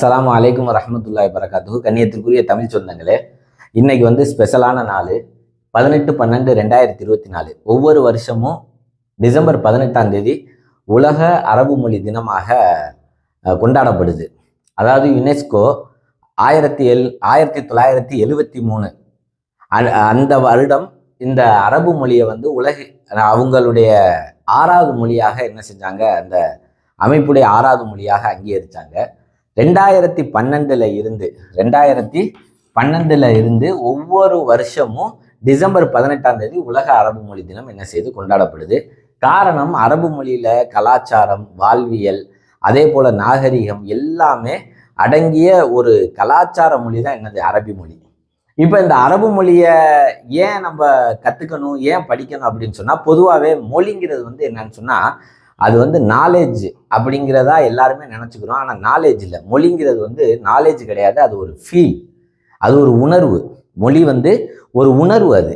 அஸ்லாம் வலைக்கம் வரமத்துல்லா வரகாத்து கண்ணியத்திற்குரிய தமிழ் சொந்தங்களே இன்னைக்கு வந்து ஸ்பெஷலான நாள் பதினெட்டு பன்னெண்டு ரெண்டாயிரத்தி இருபத்தி நாலு. ஒவ்வொரு வருஷமும் டிசம்பர் பதினெட்டாம் தேதி உலக அரபு மொழி தினமாக கொண்டாடப்படுது. அதாவது யுனெஸ்கோ ஆயிரத்தி எல் ஆயிரத்தி தொள்ளாயிரத்தி எழுவத்தி மூணு. அந்த வருடம் இந்த அரபு மொழியை வந்து உலக அவங்களுடைய ஆறாவது மொழியாக என்ன செஞ்சாங்க அந்த அமைப்புடைய ஆறாவது மொழியாக அங்கீகரித்தாங்க ரெண்டாயிரத்தி பன்னெண்டுல இருந்து ரெண்டாயிரத்தி பன்னெண்டுல இருந்து ஒவ்வொரு வருஷமும் டிசம்பர் பதினெட்டாம் தேதி உலக அரபு மொழி தினம் என்ன செய்து கொண்டாடப்படுது? காரணம் அரபு மொழியில கலாச்சாரம் வாழ்வியல் அதே போல நாகரிகம் எல்லாமே அடங்கிய ஒரு கலாச்சார மொழி தான் என்னது? அரபி மொழி. இப்போ இந்த அரபு மொழியை ஏன் நம்ம கற்றுக்கணும் ஏன் படிக்கணும் அப்படின்னு சொன்னால் பொதுவாகவே மொழிங்கிறது வந்து என்னன்னு சொன்னால் அது வந்து நாலேஜ் அப்படிங்கிறதா எல்லாருமே நினச்சிக்கிறோம். ஆனால் நாலேஜ் இல்லை. மொழிங்கிறது வந்து நாலேஜ் கிடையாது. அது ஒரு ஃபீல் அது ஒரு உணர்வு. மொழி வந்து ஒரு உணர்வு அது.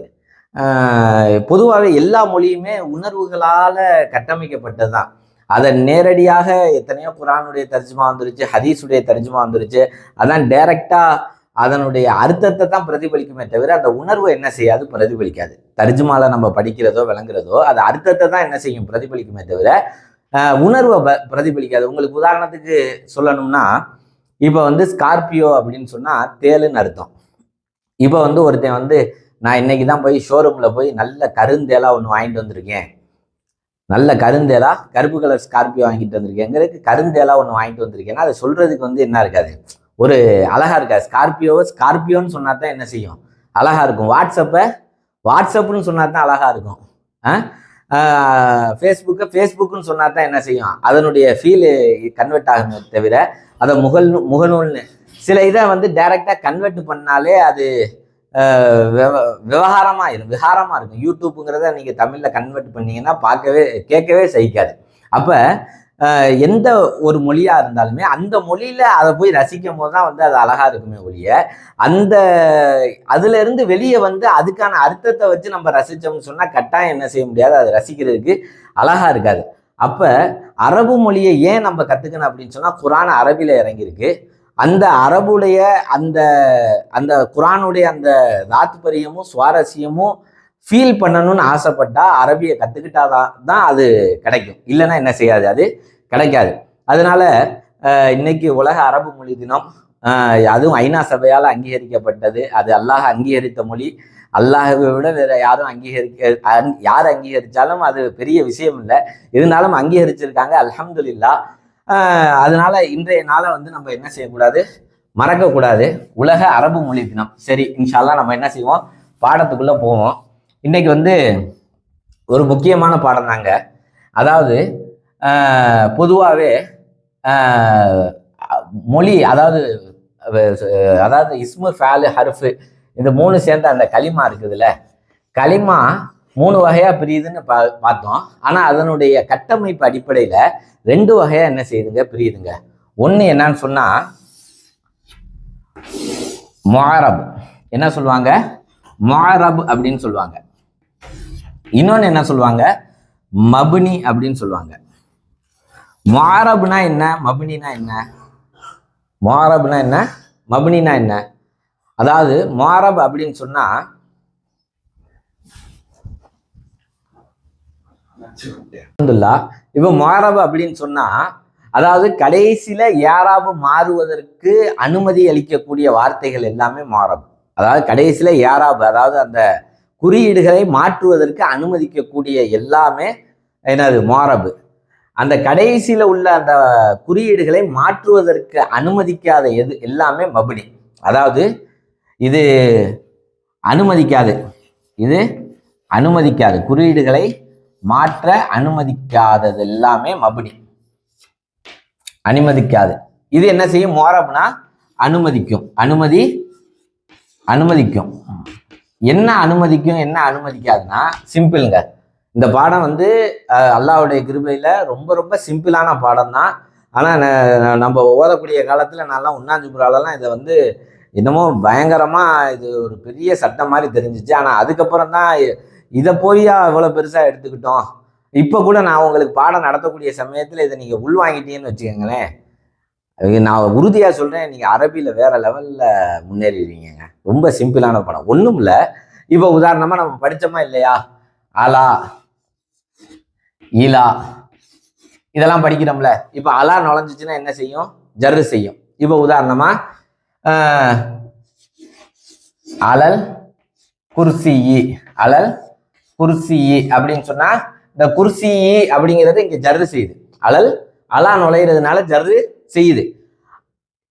பொதுவாகவே எல்லா மொழியுமே உணர்வுகளால் கட்டமைக்கப்பட்டது தான் அதை நேரடியாக எத்தனையோ குரானுடைய தர்ஜுமா வந்துருச்சு ஹதீஸுடைய தர்ஜுமா வந்துருச்சு. அதான் டேரெக்டாக அதனுடைய அர்த்தத்தை தான் பிரதிபலிக்குமே தவிர அந்த உணர்வு என்ன செய்யாது? பிரதிபலிக்காது. தர்ஜுமால நம்ம படிக்கிறதோ விளங்குறதோ அது அர்த்தத்தை தான் என்ன செய்யும்? பிரதிபலிக்குமே தவிர உணர்வை ப- பிரதிபலிக்காது. உங்களுக்கு உதாரணத்துக்கு சொல்லணும்னா இப்போ வந்து ஸ்கார்பியோ அப்படின்னு சொன்னால் தேளுன்னு அர்த்தம். இப்போ வந்து ஒருத்தன் வந்து நான் இன்னைக்கு தான் போய் ஷோரூமில் போய் நல்ல கருந்தேலா ஒன்று வாங்கிட்டு வந்திருக்கேன். நல்ல கருந்தேலா கருப்பு கலர் ஸ்கார்பியோ வாங்கிட்டு வந்திருக்கேங்கிறதுக்கு கருந்தேலா ஒன்று வாங்கிட்டு வந்திருக்கேன்னா அதை சொல்கிறதுக்கு வந்து என்ன இருக்காது? ஒரு அழகா இருக்காது ஸ்கார்பியோவை ஸ்கார்பியோன்னு சொன்னா தான் என்ன செய்யும்? அழகா இருக்கும். வாட்ஸ்அப்பை வாட்ஸ்அப்னு சொன்னா தான் அழகா இருக்கும். ஃபேஸ்புக்கை ஃபேஸ்புக்குன்னு சொன்னா தான் என்ன செய்யும்? அதனுடைய ஃபீலு கன்வெர்ட் ஆகுமே தவிர அதை முகல் முகநூல்னு. சில இதை வந்து டைரெக்டாக கன்வெர்ட் பண்ணாலே அது விவகாரமாக விவ- இருக்கும் விகாரமாக இருக்கும். யூடியூப்புங்கிறத நீங்கள் தமிழில் கன்வெர்ட் பண்ணீங்கன்னா பார்க்கவே கேட்கவே சகிக்காது. அப்போ எந்த ஒரு மொழியா இருந்தாலுமே அந்த மொழியில அதை போய் ரசிக்கும் போது தான் வந்து அது அழகா இருக்குமே ஒழிய அந்த அதுல இருந்து வெளியே வந்து அதுக்கான அர்த்தத்தை வச்சு நம்ம ரசிச்சோம்னு சொன்னா கட்டாயம் என்ன செய்ய முடியாது. அதை ரசிக்கிறதுக்கு அழகா இருக்காது. அப்ப அரபு மொழியை ஏன் நம்ம கத்துக்கணும் அப்படின்னு சொன்னா குரான் அரபில இறங்கியிருக்கு. அந்த அரபுடைய அந்த அந்த குரானுடைய அந்த தாத்பரியமும் சுவாரஸ்யமும் ஃபீல் பண்ணணும்னு ஆசைப்பட்டா அரபியை கற்றுக்கிட்டாதான் தான் அது கிடைக்கும். இல்லைன்னா என்ன செய்யாது அது? கிடைக்காது. அதனால இன்னைக்கு உலக அரபு மொழி தினம் அதுவும் ஐநா சபையால் அங்கீகரிக்கப்பட்டது. அது அல்லாஹ் அங்கீகரித்த மொழி. அல்லாஹை விட வேற யாரும் அங்கீகரிக்க அங்- யார் அங்கீகரித்தாலும் அது பெரிய விஷயம் இல்லை. இருந்தாலும் அங்கீகரிச்சிருக்காங்க அலமதுல்லா அதனால இன்றைய நாளை வந்து நம்ம என்ன செய்யக்கூடாது? மறக்கக்கூடாது. உலக அரபு மொழி தினம். சரி இன்ஷால்லா நம்ம என்ன செய்வோம்? பாடத்துக்குள்ளே போவோம். இன்னைக்கு வந்து ஒரு முக்கியமான பாடம் தாங்க அதாவது பொதுவாகவே மொழி அதாவது அதாவது இஸ்மு ஃபேலு ஹர்ஃபு இந்த மூணு சேர்ந்த அந்த களிமா இருக்குதுல்ல களிமா மூணு வகையாக பிரியுதுன்னு பா பார்த்தோம். ஆனால் அதனுடைய கட்டமைப்பு அடிப்படையில் ரெண்டு வகையாக என்ன செய்யுதுங்க பிரியுதுங்க. ஒன்று என்னன்னு சொன்னால் முஆரப் என்ன சொல்லுவாங்க? முஆரப் அப்படின்னு சொல்லுவாங்க. இன்னொன்று என்ன சொல்லுவாங்க? மபுனி அப்படின்னு சொல்லுவாங்க. மாரபுனா என்ன? மபுனினா என்ன? மாரபுனா என்ன? மபுனினா என்ன? அதாவது மாரப் அப்படின்னு சொன்னா இப்போ முஆரப் அப்படின்னு சொன்னா அதாவது கடைசியில யாராபு மாறுவதற்கு அனுமதி அளிக்கக்கூடிய வார்த்தைகள் எல்லாமே மாறபு அதாவது கடைசியில யாராபு அதாவது அந்த குறியீடுகளை மாற்றுவதற்கு அனுமதிக்கக்கூடிய எல்லாமே என்னது? முஆரப் அந்த கடைசியில் உள்ள அந்த குறியீடுகளை மாற்றுவதற்கு அனுமதிக்காத எது? எல்லாமே மபுனி அதாவது இது அனுமதிக்காது. இது அனுமதிக்காது. குறியீடுகளை மாற்ற அனுமதிக்காதது எல்லாமே மபுனி அனுமதிக்காது. இது என்ன செய்யும்? மோரப்னா அனுமதிக்கும். அனுமதி அனுமதிக்கும். என்ன அனுமதிக்கும் என்ன அனுமதிக்காதுன்னா சிம்பிளுங்க. இந்த பாடம் வந்து அல்லாவுடைய கிருபையில் ரொம்ப ரொம்ப சிம்பிளான பாடம் தான் ஆனால் நம்ம ஓதக்கூடிய காலத்தில் நான்லாம் உண்ணாஞ்சுபுராலெல்லாம் இதை வந்து என்னமோ பயங்கரமாக இது ஒரு பெரிய சட்டம் மாதிரி தெரிஞ்சிச்சு. ஆனால் அதுக்கப்புறம் தான் இதை போயா இவ்வளோ பெருசாக எடுத்துக்கிட்டோம். இப்போ கூட நான் உங்களுக்கு பாடம் நடத்தக்கூடிய சமயத்தில் இதை நீங்கள் உள்வாங்கிட்டீங்கன்னு வச்சுக்கோங்களேன். அது நான் உறுதியாக சொல்கிறேன் நீங்கள் அரபியில் வேறு லெவலில் முன்னேறிடுவீங்க ரொம்ப சிம்பிளான படம். ஒன்றும் இல்லை இப்போ உதாரணமாக நம்ம படித்தோமா இல்லையா? ஆலா இலா இதெல்லாம் படிக்கிறோம்ல. இப்போ அலா நுழைஞ்சிச்சுன்னா என்ன செய்யும்? ஜர்ரு செய்யும். இப்போ உதாரணமா அலல் குர்சியி அலல் குர்சியி அப்படின்னு சொன்னா இந்த குர்சியி அப்படிங்கிறது இங்க ஜர்ரு செய்யுது. அலல் அலா நுழையிறதுனால ஜர்ரு செய்யுது.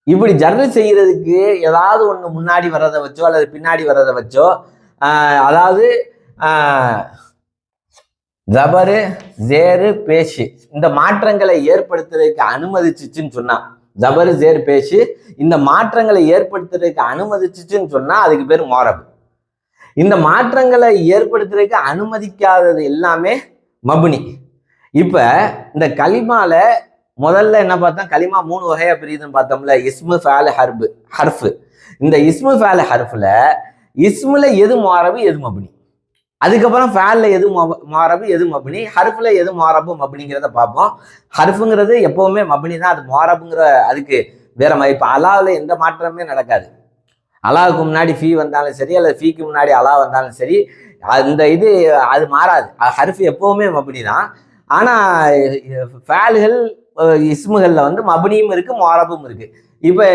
இப்படி ஜர்ரு செய்யறதுக்கு ஏதாவது ஒண்ணு முன்னாடி வர்றதை வச்சோ அல்லது பின்னாடி வர்றதை வச்சோ அதாவது ஜபரு ஜேரு பேஷு. இந்த மாற்றங்களை ஏற்படுத்துறதுக்கு அனுமதிச்சுச்சுன்னு சொன்னா ஜபரு ஜேர் பேஷு இந்த மாற்றங்களை ஏற்படுத்துறதுக்கு அனுமதிச்சுச்சுன்னு சொன்னா அதுக்கு பேர் மோரபு. இந்த மாற்றங்களை ஏற்படுத்துறதுக்கு அனுமதிக்காதது எல்லாமே மபுனி. இப்ப இந்த களிமால முதல்ல என்ன பார்த்தோம்? கலிமா மூணு வகையா பிரியுதுன்னு பார்த்தோம்ல இஸ்மு ஃபேல் ஹர்பு ஹர்ஃபு. இந்த இஸ்மு ஃபேல் ஹர்ஃபில் இஸ்முல எது மாறவு எது மபுனி? அதுக்கப்புறம் ஃபேல்ல எது மொப- எது மபினி? ஹர்ஃபில் எது மாரபு மபுனிங்கிறத பார்ப்போம். ஹர்ஃபுங்கிறது எப்பவுமே மபினி தான். அது மாறபுங்கிற அதுக்கு வேற மாதிரி. இப்போ அலாவில் எந்த மாற்றமே நடக்காது. அலாவுக்கு முன்னாடி ஃபீ வந்தாலும் சரி அல்லது ஃபீக்கு முன்னாடி அலா வந்தாலும் சரி அந்த இது அது மாறாது. ஹர்ஃப் எப்பவுமே மபினி தான். ஆனால் ஃபேல்கள் இஸ்முகளில் வந்து மபினியும் இருக்குது மாரபும் இருக்குது இப்போ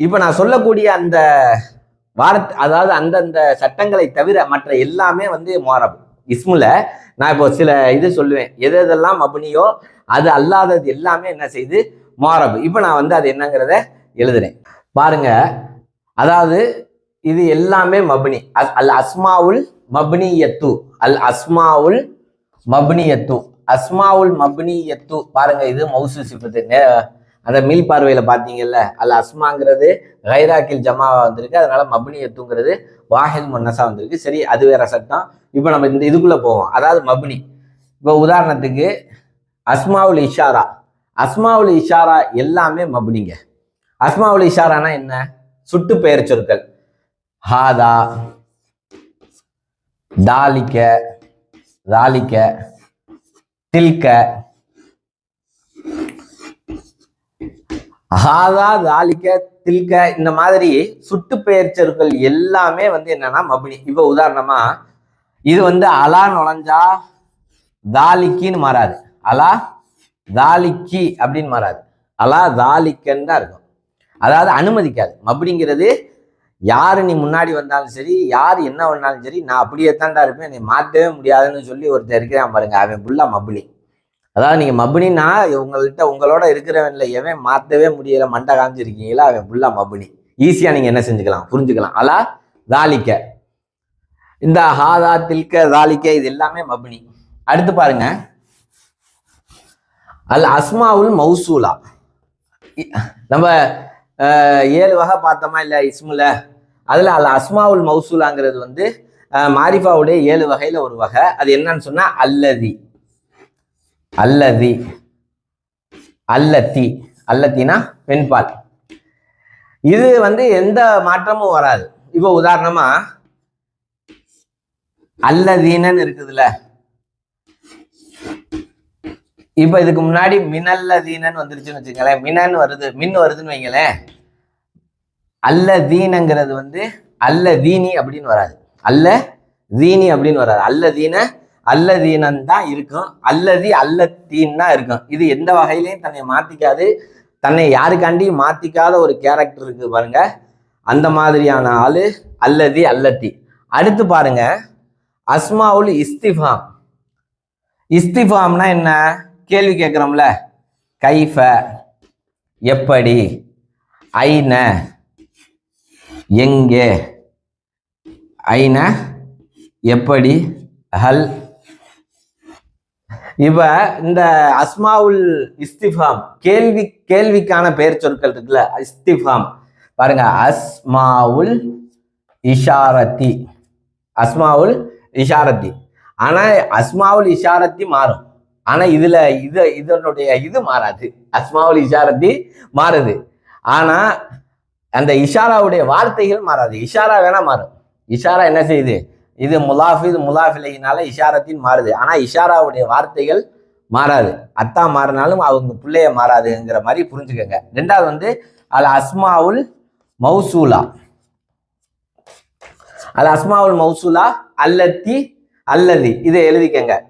இப்போ நான் சொல்லக்கூடிய அந்த வாரத் அதாவது அந்தந்த சட்டங்களை தவிர மற்ற எல்லாமே வந்து மாரபு இஸ்முல நான் இப்போ சில இது சொல்லுவேன். எது எதெல்லாம் மபுனியோ அது அல்லாதது எல்லாமே என்ன செய்யுது மாரபு இப்போ நான் வந்து அது என்னங்கிறத எழுதுறேன். பாருங்க. அதாவது இது எல்லாமே மபுனி. அஸ்- அல் அஸ்மாவுல் மபுனியத்து. அல் அஸ்மாவுல் மபுனியத்து. அஸ்மாவுல் மபுனியத்து. பாருங்க இது மவுசு சிப்பத்து அந்த மீள் பார்வையில் பார்த்தீங்கல்ல அல்ல அஸ்மாங்கிறது கைராக்கில் ஜமாவாக வந்திருக்கு. அதனால தூங்குறது வாஹில் முன்னசா வந்திருக்கு. சரி அது வேற சட்டம். இப்போ நம்ம இந்த இதுக்குள்ளே போவோம். அதாவது மபுனி. இப்போ உதாரணத்துக்கு அஸ்மாவுல் இஷாரா. அஸ்மாவுல் இஷாரா எல்லாமே மபுனிங்க. அஸ்மாவுல் இஷாரானா என்ன? சுட்டு பெயர் சொற்கள். ஹாதா தாலிக்க தாலிக்க தில்க ஆதா தாலிக்க தில்க இந்த மாதிரி சுட்டு பெயர்ச்சர்கள் எல்லாமே வந்து என்னன்னா மபினி. இப்போ உதாரணமா இது வந்து அலா நுழைஞ்சா தாலிக்கின்னு மாறாது. அலா தாலிக்கி அப்படின்னு மாறாது. அலா தாலிக்கன்னு தான் இருக்கும். அதாவது அனுமதிக்காது. மப்டிங்கிறது யார் நீ முன்னாடி வந்தாலும் சரி யார் என்ன பண்ணாலும் சரி நான் அப்படியே தான்டா இருப்பேன் நீ மாற்றவே முடியாதுன்னு சொல்லி ஒருத்தர் இருக்கிறான் பாருங்க அவன் ஃபுல்லா மப்னி. அதாவது நீங்கள் மபுனின்னா உங்கள்கிட்ட உங்களோட இருக்கிறவன்ல எவன் மாற்றவே முடியலை மண்டை காமிச்சிருக்கீங்களா அவன் ஃபுல்லா மபுனி. ஈஸியாக நீங்கள் என்ன செஞ்சுக்கலாம்? புரிஞ்சுக்கலாம். அலா தாலிக்க. இந்த ஹாதா தில்க தாலிக்க இது எல்லாமே மபுனி. அடுத்து பாருங்க. அல் அஸ்மாவுல் மௌசூலா. நம்ம ஏழு வகை பார்த்தோமா இல்லை இஸ்முல? அதில் அல் அஸ்மாவுல் மௌசூலாங்கிறது வந்து மாரிஃபாவுடைய ஏழு வகையில் ஒரு வகை. அது என்னன்னு சொன்னால் அல்லதி. அல்லதி. அல்லத்தி. அல்லத்தினா பெண்பால். இது வந்து எந்த மாற்றமும் வராது. இப்போ உதாரணமா அல்லதீனன்னு இருக்குதுல்ல. இப்ப இதுக்கு முன்னாடி மினல்லதீனன்னு வந்துருச்சுன்னு வச்சுக்கங்களேன். மினன்னு வருது மின் வருதுன்னு வைங்களேன். அல்ல தீனங்கிறது வந்து அல்ல தீனி அப்படின்னு வராது. அல்ல தீனி அப்படின்னு வராது. அல்ல தீன அல்லதீனன் தான் இருக்கும். அல்லதி அல்ல தான் இருக்கும். இது எந்த வகையிலையும் தன்னை மாத்திக்காது. தன்னை யாருக்காண்டியும் மாத்திக்காத ஒரு கேரக்டர் இருக்கு பாருங்க. அந்த மாதிரியான ஆளு அல்லதி அல்லத்தி. அடுத்து பாருங்க. அஸ்மாவுல் இஸ்திஃபாம். இஸ்திஃபாம்னா என்ன? கேள்வி கேட்குறோம்ல. கைஃப எப்படி ஐன எங்கே ஐன எப்படி ஹல் இப்ப இந்த அஸ்மாவுல் இஸ்திஃபாம் கேள்வி கேள்விக்கான பெயர் சொற்கள் இருக்குல்ல இஸ்திஃபாம். பாருங்க அஸ்மாவுல் இஷாரத்தி. அஸ்மாவுல் இஷாரத்தி. ஆனால் அஸ்மாவுல் இஷாரத்தி மாறும். ஆனால் இதில் இது இதனுடைய இது மாறாது. அஸ்மாவுல் இஷாரத்தி மாறுது. ஆனால் அந்த இஷாராவுடைய வார்த்தைகள் மாறாது. இஷாரா வேணா மாறும். இஷாரா என்ன செய்யுது? இது முலாஃப் இது முலாஃபிலையினால இஷாரத்தின் மாறுது. ஆனால் இஷாராவுடைய வார்த்தைகள் மாறாது. அத்தா மாறினாலும் அவங்க பிள்ளைய மாறாதுங்கிற மாதிரி புரிஞ்சுக்கோங்க. ரெண்டாவது வந்து அல் அஸ்மாவுல் மௌசூலா. அல் அஸ்மாவுல் மௌசூலா அல்லத்தி அல்லதி. இதை எழுதிக்கங்க.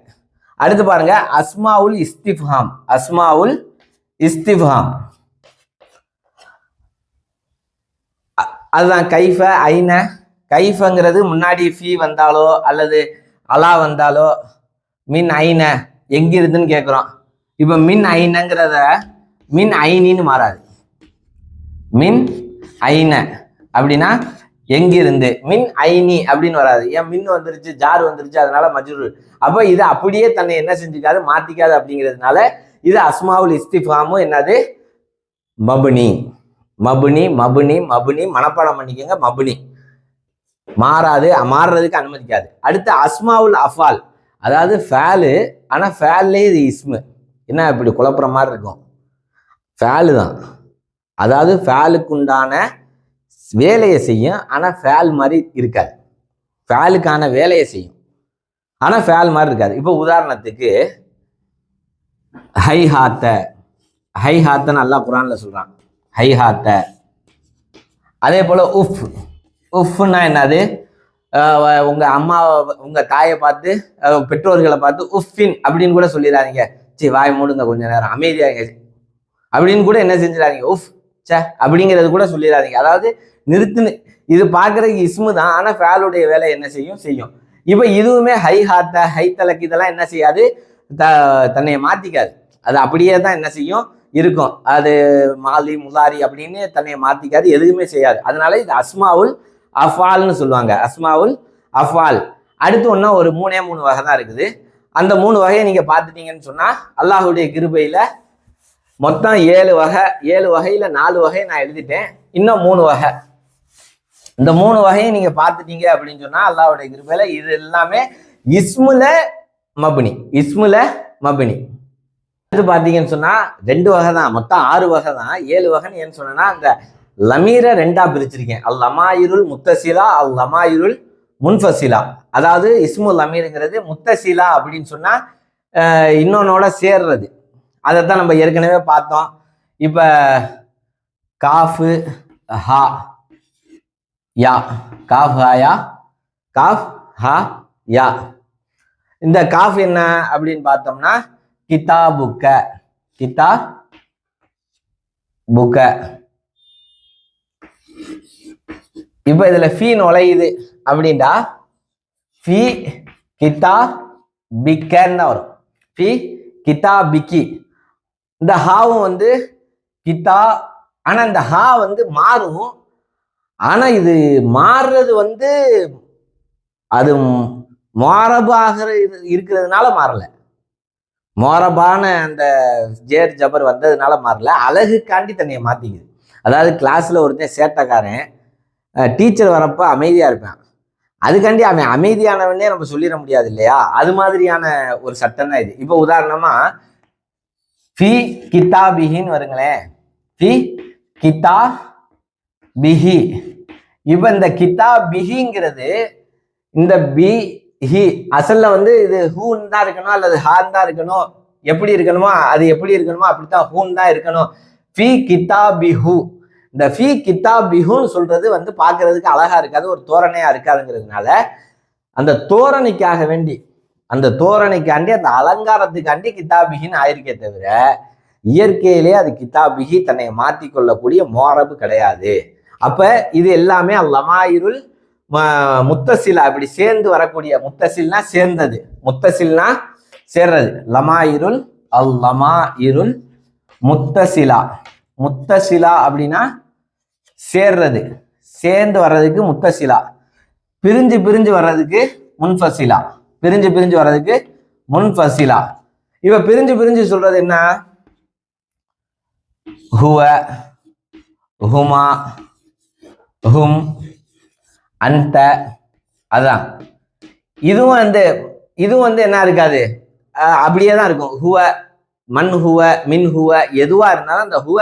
அடுத்து பாருங்க அஸ்மாவுல் இஸ்திஃப்ஹாம். அஸ்மாவுல் இஸ்திஃப்ஹாம். அ- அதுதான் கைஃப ஐன கைஃபங்கிறது முன்னாடி ஃபீ வந்தாலோ அல்லது அலா வந்தாலோ மின் ஐன எங்கிருந்துன்னு கேட்குறோம் இப்போ மின் ஐனங்கிறத மின் ஐனின்னு மாறாது. மின் ஐன அப்படின்னா எங்கிருந்து? மின் ஐனி அப்படின்னு வராது. ஏன் மின் வந்துருச்சு ஜார் வந்துருச்சு அதனால மஜ்ரூர். அப்போ இது அப்படியே தன்னை என்ன செஞ்சுக்காது மாத்திக்காது அப்படிங்கிறதுனால இது அஸ்மாவுல் இஸ்திஃபாமும் என்னது? மபுனி. மபுனி மபுனி மபுனி மனப்பாடம் பண்ணிக்கோங்க மபுனி. மாறாது மாறுறதுக்கு அனுமதிக்காது. அடுத்து அஸ்மாவுல் அஃபால். அதாவது ஃபேலு ஆனால் ஃபேல்லே இது இஸ்மு. என்ன இப்படி குழப்புற மாதிரி இருக்கும்? ஃபேலு தான். அதாவது ஃபேலுக்கு உண்டான வேலையை செய்யும் ஆனால் ஃபேல் மாதிரி இருக்காது. ஃபேலுக்கான வேலையை செய்யும். ஆனால் ஃபேல் மாதிரி இருக்காது. இப்போ உதாரணத்துக்கு ஹை ஹாத்த. ஹை ஹாத்தன்னு நல்லா குரானில் சொல்கிறான் ஹை ஹாத்த. அதே போல் உஃப். உஃப்னா என்னது? உங்கள் அம்மாவை உங்க அம்மா உங்க தாயை பார்த்து பெற்றோர்களை பார்த்து உஃபின் அப்படின்னு கூட சொல்லிடாதீங்க சரி வாய் மூடுங்க கொஞ்ச நேரம். அமைதியாங்க அப்படின்னு கூட என்ன செஞ்சிடாதீங்க. உஃப் சே அப்படிங்கிறது கூட சொல்லிடாதீங்க அதாவது நிறுத்துன்னு இது பார்க்கறதுக்கு இஸ்மு தான் ஆனா ஃபேலுடைய வேலை என்ன செய்யும்? செய்யும். இப்போ இதுவுமே ஹை ஹாத்த ஹை தலக்கு இதெல்லாம் என்ன செய்யாது? த தன்னை மாத்திக்காது. அது அப்படியே தான் என்ன செய்யும்? இருக்கும். அது மாலி முலாரி அப்படின்னு தன்னை மாத்திக்காது எதுவுமே செய்யாது. அதனால இது அஸ்மாவுல் அஃபால்னு சொல்லுவாங்க. அஸ்மாவுல் அஃபால். அடுத்து ஒன்றா ஒரு மூணே மூணு வகை தான் இருக்குது. அந்த மூணு வகையை நீங்கள் பார்த்துட்டீங்கன்னு சொன்னால் அல்லாஹுடைய கிருபையில் மொத்தம் ஏழு வகை ஏழு வகையில் நாலு வகையை நான் எழுதிட்டேன். இன்னும் மூணு வகை. இந்த மூணு வகையை நீங்கள் பார்த்துட்டீங்க அப்படின்னு சொன்னால் அல்லாஹ்வுடைய கிருபையில் இது எல்லாமே இஸ்முல மபுனி இஸ்முல மபுனி. அடுத்து பார்த்தீங்கன்னு சொன்னால் ரெண்டு வகை தான். மொத்தம் ஆறு வகை தான். ஏழு வகைன்னு ஏன்னு சொன்னேன்னா அந்த லமீரை ரெண்டா பிரிச்சிருக்கேன். அல் லமாயிருள் முத்தசிலா அல் லமாயிருள் முன்ஃபசிலா. அதாவது இஸ்மு லமீருங்கிறது முத்தசிலா அப்படின்னு சொன்னா இன்னொன்னோட சேர்றது. தான் நம்ம ஏற்கனவே பார்த்தோம். இப்போ காஃபு ஹா யா. காஃப் ஹா யா. காஃப் ஹா யா. இந்த காஃப் என்ன அப்படின்னு பார்த்தோம்னா கிதாபுக்க. கிதா புக்க இப்போ இதில் ஃபீ நுழையுது அப்படின்டா? ஃபீ கிதா பிக்கன்னு தான் வரும். ஃபீ கிதா பிக்கி. இந்த ஹாவும் வந்து கிதா ஆனால் இந்த ஹா வந்து மாறும். ஆனால் இது மாறுறது வந்து அது மாரபாக இருக்கிறதுனால மாறலை. மோரபான அந்த ஜேர் ஜபர் வந்ததுனால மாறல. அழகுக்காண்டி தன்னைய மாற்றிக்குது அதாவது கிளாஸில் ஒருத்தன் சேட்டக்காரன். டீச்சர் வரப்போ அமைதியாக இருப்பேன். அதுக்காண்டி அவன் அமைதியானவனே நம்ம சொல்லிட முடியாது இல்லையா? அது மாதிரியான ஒரு சட்டம் தான் இது. இப்போ உதாரணமா ஃபி கிதா பிஹின்னு வருங்களேன். ஃபி கிதா பிஹி இப்போ இந்த கித்தா பிஹிங்கிறது இந்த பி ஹி அசல்ல வந்து இது ஹூன் தான் இருக்கணும் அல்லது ஹான் தான் இருக்கணும். எப்படி இருக்கணுமோ அது எப்படி இருக்கணுமோ அப்படித்தான் ஹூன் தான் இருக்கணும். ஃபி கிதா பிஹு இந்த ஃபி கிதா பிஹுன்னு சொல்றது வந்து பார்க்கறதுக்கு அழகா இருக்காது ஒரு தோரணையா இருக்காதுங்கிறதுனால அந்த தோரணைக்காக வேண்டி அந்த தோரணைக்காண்டி அந்த அலங்காரத்துக்காண்டி கித்தாபிகின்னு ஆயிருக்கே தவிர இயற்கையிலே அது கித்தாபிகி தன்னை மாற்றி கொள்ளக்கூடிய மோரபு கிடையாது. அப்ப இது எல்லாமே லமாயிருள் ம- முத்தசிலா இப்படி சேர்ந்து வரக்கூடிய முத்தசில்னா சேர்ந்தது. முத்தசில்னா சேர்றது. லமாயிருள் அல்லமா லமாயிருள் முத்தசிலா. முத்தசிலா அப்படின்னா சேர்றது. சேர்ந்து வர்றதுக்கு முத்தசிலா. பிரிஞ்சு பிரிஞ்சு வர்றதுக்கு முன்ஃபசிலா. பிரிஞ்சு பிரிஞ்சு வர்றதுக்கு முன்ஃபசிலா. இவ பிரிஞ்சு பிரிஞ்சு சொல்றது என்ன? ஹுவ ஹுமா ஹும் அந்த அதான். இதுவும் வந்து இதுவும் வந்து என்ன இருக்காது? அப்படியே தான் இருக்கும். ஹுவ மண் ஹுவ மின் ஹுவ எதுவா இருந்தாலும் அந்த ஹுவ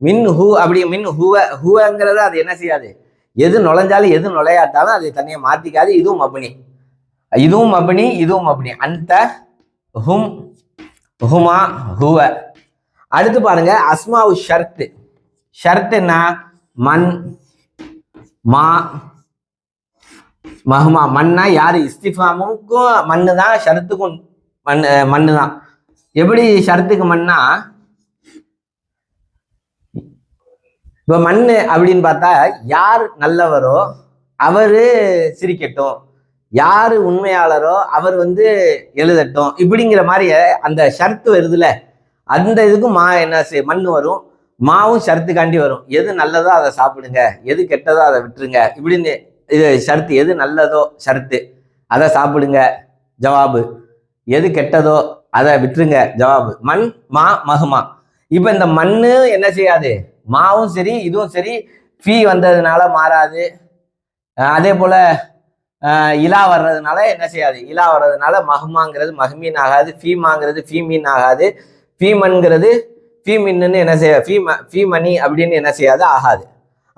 மின் ஹூ அப்படி மின் ஹுவ ஹுவங்கிறத அது என்ன செய்யாது? எது நுழைஞ்சாலும் எது நுழையாட்டாலும் அது தனியை மாத்திக்காது. இதுவும் மபுனி. இதுவும் மபுனி இதுவும் மபுனி. அந்த ஹும் ஹுமா ஹுவ. அடுத்து பாருங்க அஸ்மாவு ஷர்த்து. ஷர்த் என்ன? மண் மா மஹ்மா. மண்ணா யாரு? இஸ்திஃபாமுக்கும் மண்ணு தான் ஷர்த்துக்கும் மண் மண்ணு தான் எப்படி ஷர்த்துக்கு மண்ணா? இப்போ மண்ணு அப்படின்னு பார்த்தா யார் நல்லவரோ அவரு சிரிக்கட்டும். யாரு உண்மையாளரோ அவர் வந்து எழுதட்டும். இப்படிங்கிற மாதிரி அந்த ஷர்த்து வருதுல அந்த இதுக்கும் மா என்ன செய் மண் வரும். மாவும் ஷர்த்துக்காண்டி வரும். எது நல்லதோ அதை சாப்பிடுங்க எது கெட்டதோ அதை விட்டுருங்க. இப்படின்னு இது ஷர்த்து எது நல்லதோ ஷர்த்து அதை சாப்பிடுங்க ஜவாபு. எது கெட்டதோ அதை விட்டுருங்க ஜவாபு. மண் மா மகுமா. இப்போ இந்த மண்ணு என்ன செய்யாது? மாவும் சரி இதுவும் சரி ஃபீ வந்ததுனால மாறாது. அதே போல் இலா வர்றதுனால என்ன செய்யாது? இலா வர்றதுனால மஹ்மாங்கிறது மஹ்மீன் ஆகாது ஃபீமாங்கிறது ஃபீமீன் ஆகாது. ஃபீமன்கிறது ஃபீமின்னு என்ன செய்ய ஃபீம ஃபீமணி அப்படின்னு என்ன செய்யாது? ஆகாது.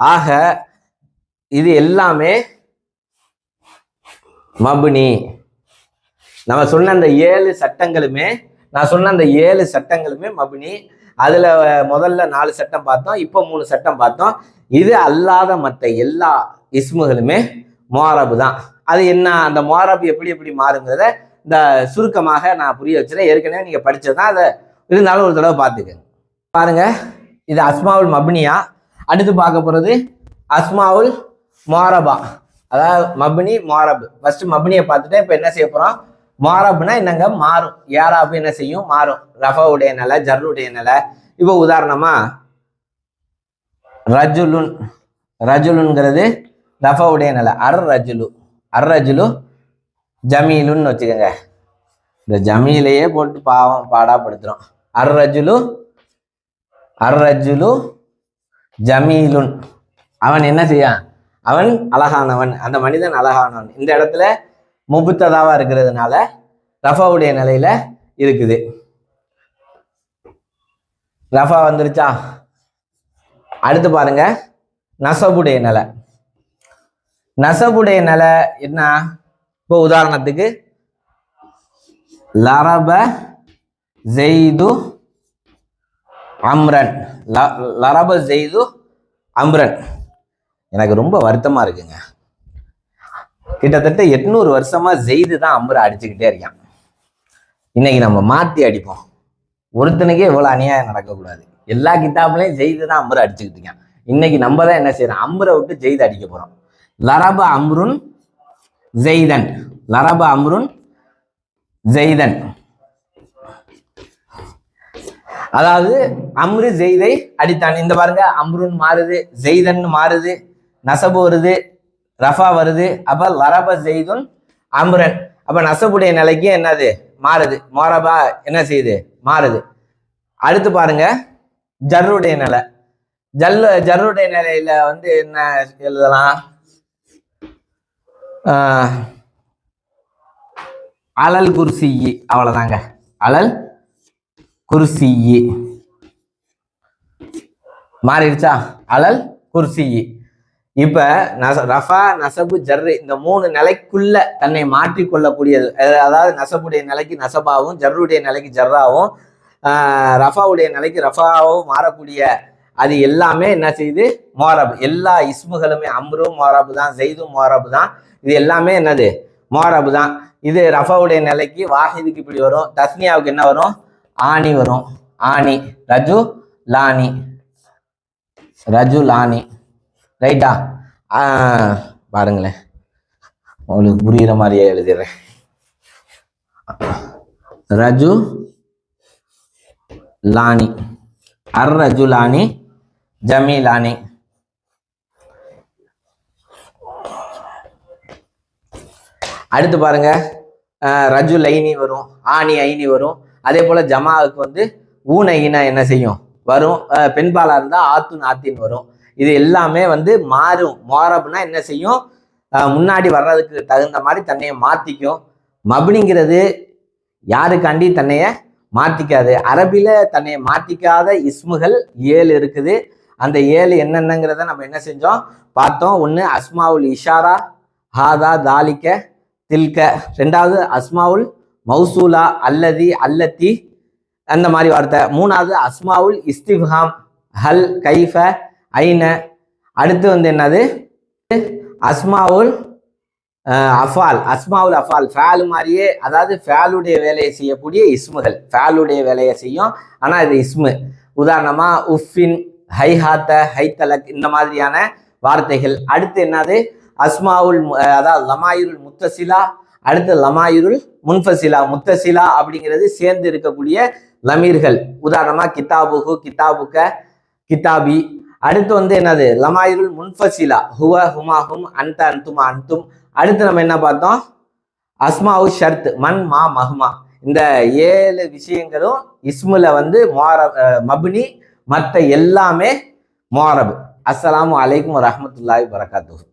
ஆக இது எல்லாமே மபுனி. நம்ம சொன்ன அந்த ஏழு சட்டங்களுமே நான் சொன்ன அந்த ஏழு சட்டங்களுமே மபுனி. அதுல முதல்ல நாலு சட்டம் பார்த்தோம் இப்போ மூணு சட்டம் பார்த்தோம். இது அல்லாத மற்ற எல்லா இஸ்முகளுமே மோரபு தான். அது என்ன அந்த மோரபு எப்படி எப்படி மாறுங்கிறத இந்த சுருக்கமாக நான் புரிய வச்சுறேன். ஏற்கனவே நீங்க படிச்சதுதான் அதை இருந்தாலும் ஒரு தடவை பார்த்துக்கங்க. பாருங்க இது அஸ்மாவுல் மப்னியா. அடுத்து பார்க்க போறது அஸ்மாவுல் மோரபா அதாவது மப்னி மோரபு ஃபர்ஸ்ட் மப்னியை பார்த்துட்டு இப்போ என்ன செய்ய போறோம்? மாறப்புனா என்னங்க? மாறும். யாராப்பு என்ன செய்யும்? மாறும். ரஃபாவுடைய நிலை ஜர்ருடைய நிலை. இப்போ உதாரணமா ரஜுலுன் ரஜுலுங்கிறது ரஃபாவுடைய நிலை. அர் ரஜுலு. அர் ரஜுலு ஜமீலுன்னு வச்சுக்கோங்க. இந்த ஜமீலையே போட்டு பாவம் பாடாப்படுத்துறோம். அர் ரஜுலு அர் ரஜுலு ஜமீலுன். அவன் என்ன செய்யான் அவன் அழகானவன். அந்த மனிதன் அழகானவன். இந்த இடத்துல முபுத்ததாவா இருக்கிறதுனால ரஃபாவுடைய நிலையில இருக்குது. ரஃபா வந்துருச்சா? அடுத்து பாருங்க. நசபுடைய நிலை. நசபுடைய நிலை என்ன? இப்போ உதாரணத்துக்கு லரப ஜெய்து அம்ரன். ல- லரப ஜெய்து அம்ரன். எனக்கு ரொம்ப வருத்தமா இருக்குங்க. கிட்டத்தட்ட எட்நூறு வருஷமா ஜெய்து தான் அம்பரை அடிச்சுக்கிட்டே இருக்கான். இன்னைக்கு நம்ம மாத்தி அடிப்போம். ஒருத்தனுக்கே இவ்வளோ அநியாயம் நடக்கக்கூடாது. எல்லா கிட்டாப்லயும் ஜெய்து தான் அம்பரை அடிச்சுக்கிட்டு இருக்கான். இன்னைக்கு நம்ம தான் என்ன செய்யறோம்? அம்பரை விட்டு ஜெயிது அடிக்க போறோம். லரப அம்ருன் ஜெய்தன். லரப அம்ருன் ஜெய்தன். அதாவது அம்ரு ஜெய்தை அடித்தான். இந்த பாருங்க அம்ருன் மாறுது ஜெய்தன் மாறுது நசபு வருது ரஃபா வருது. அப்போ லரப ஜெய்துன் அம்ரன். அப்போ நசபுடைய நிலைக்கு என்னது? மாறுது. மோரபா என்ன செய்யுது? மாறுது. அடுத்து பாருங்க. ஜர்ருடைய நிலை. ஜல்லு ஜர்ருடைய நிலையில வந்து என்ன எழுதலாம்? அலல் குர்சியி. அவ்வளோதாங்க அலல் குர்சியி. மாறிடுச்சா? அலல் குர்சியி. இப்ப நச ரஃபா நசபு ஜர்ரு இந்த மூணு நிலைக்குள்ள தன்னை மாற்றி கொள்ளக்கூடியது. அதாவது நசபுடைய நிலைக்கு நசபாவும் ஜர்ருடைய நிலைக்கு ஜர்ராவும் ரஃபாவுடைய நிலைக்கு ரஃபாவும் மாறக்கூடிய அது எல்லாமே என்ன செய்யுது மோரப் எல்லா இஸ்முகளுமே அம்ரும் மோரபு தான் ஜெய்தும் மோரபு தான். இது எல்லாமே என்னது? மோரபு தான். இது ரஃபாவுடைய நிலைக்கு வாஹிதுக்கு இப்படி வரும். தஸ்னியாவுக்கு என்ன வரும்? ஆணி வரும். ஆணி. ரஜு லானி ரஜு லானி ரைட்டா பாருங்களேன். உங்களுக்கு புரிகிற மாதிரியே எழுதிடுறேன். ரஜு லானி. அர் ரஜு லானி ஜமி லானி. அடுத்து பாருங்க. ரஜு லைனி வரும் ஆணி ஐனி வரும். அதே போல ஜமாவுக்கு வந்து ஊன ஈனா என்ன செய்யும்? வரும். பெண்பாலாக பெண்பாலா இருந்தா ஆத்துன் ஆத்தின் வரும். இது எல்லாமே வந்து மாறும். மாறப்புனா என்ன செய்யும்? முன்னாடி வர்றதுக்கு தகுந்த மாதிரி தன்னையை மாற்றிக்கும் மபுனிங்கிறது யாருக்காண்டி தன்னைய மாற்றிக்காது அரபியில் தன்னை மாற்றிக்காத இஸ்முகள் ஏழு இருக்குது. அந்த ஏழு என்னென்னங்கிறத நம்ம என்ன செஞ்சோம்? பார்த்தோம். ஒன்று அஸ்மாவுல் இஷாரா ஹாதா தாலிக்க தில்க. ரெண்டாவது அஸ்மாவுல் மௌசூலா அல்லதி அல்லத்தி. அந்த மாதிரி வார்த்தை. மூணாவது அஸ்மாவுல் இஸ்திஃப்ஹாம். ஹல் கைஃப ஐன. அடுத்து வந்து என்னது? அஸ்மாவுல் அஃபால். அஸ்மாவுல் அஃபால். ஃபேல் மாதிரியே அதாவது ஃபேலுடைய வேலையை செய்யக்கூடிய இஸ்முகள். ஃபேலுடைய வேலையை செய்யும். ஆனால் இது இஸ்மு. உதாரணமாக உஃபின் ஹைஹாத்த ஹைத்தலக் இந்த மாதிரியான வார்த்தைகள். அடுத்து என்னது? அஸ்மாவுல் அதாவது லமாயுருல் முத்தசிலா. அடுத்து லமாயுருல் முன்ஃபசிலா. முத்தசிலா அப்படிங்கிறது சேர்ந்து இருக்கக்கூடிய லமீர்கள். உதாரணமாக கிதாபுகு கித்தாபுக்க கிதாபி அடுத்து வந்து என்னது? லமாயுருல் முன்ஃபசிலா. ஹுவ ஹுமா ஹும் அன்த அன்துமா அன்தும். அடுத்து நம்ம என்ன பார்த்தோம்? அஸ்மாவு ஷர்த் மன் மா மஹ்மா. இந்த ஏழு விஷயங்களும் இஸ்முல வந்து மோர மபுனி மற்ற எல்லாமே மோரபு அஸ்லாம் அலைக்கும் வரஹ்மத்துல்லாஹி வரகாத்துஹு